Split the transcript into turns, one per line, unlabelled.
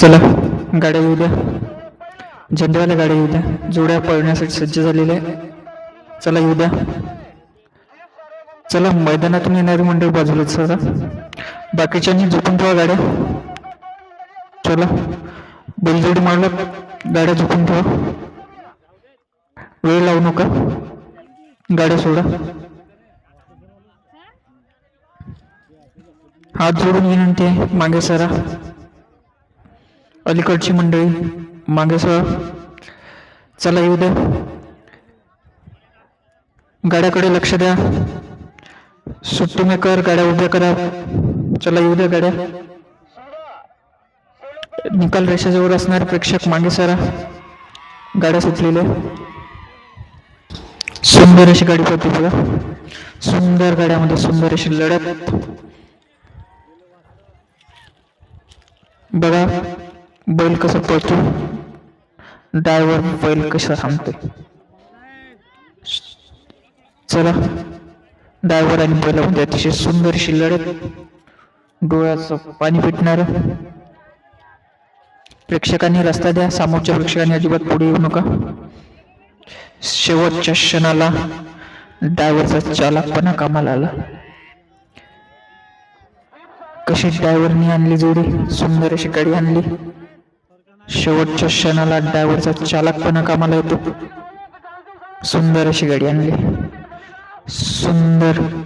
चला गाड्या येऊ द्या. झेंडेवाल्या गाड्या येऊ द्या. जोड्या पळण्यासाठी सज्ज झालेल्या आहे चला येऊ द्या. चला मैदानातून येणारी मंडळी बाजूला सरा. बाकीच्यांनी झोपून ठेवा गाड्या. चला बैलजोडी मारलं गाड्या झोपून ठेवा. वेळ लावू नका. गाड्या सोडा. हात जोडून विनंती आहे मागे सरा. अलीकडची मंडळी मागे सर चला येऊ द्या गाड्याकडे लक्ष द्या. सुट्टी मेकर गाड्या उभ्या करा. चला येऊ द्या गाड्या. निकाल रेषाजवळ असणारे प्रेक्षक मागे सरा गाड्या सुटलेल्या. सुंदर अशी गाडी पडते बघा. सुंदर गाड्यामध्ये सुंदर अशी लढत. बघा. बैल कसं पळतो? ड्रायव्हर बैल कसा थांबते चला. ड्रायव्हर आणि बैलामध्ये म्हणजे अतिशय सुंदरशी लढत. डोळ्याचं पाणी पिटणार. प्रेक्षकांनी रस्ता द्या. समोरच्या प्रेक्षकांनी अजिबात पुढे येऊ नका. शेवटच्या क्षणाला ड्रायव्हरचा चालकपणा कामाला आला. कशी ड्रायव्हरनी आणली जोडी? सुंदर अशी गाडी आणली. शेवटच्या क्षणाला ड्रायव्हरचा चालकपणा कामाला येतो. सुंदर अशी गाडी आणली. सुंदर.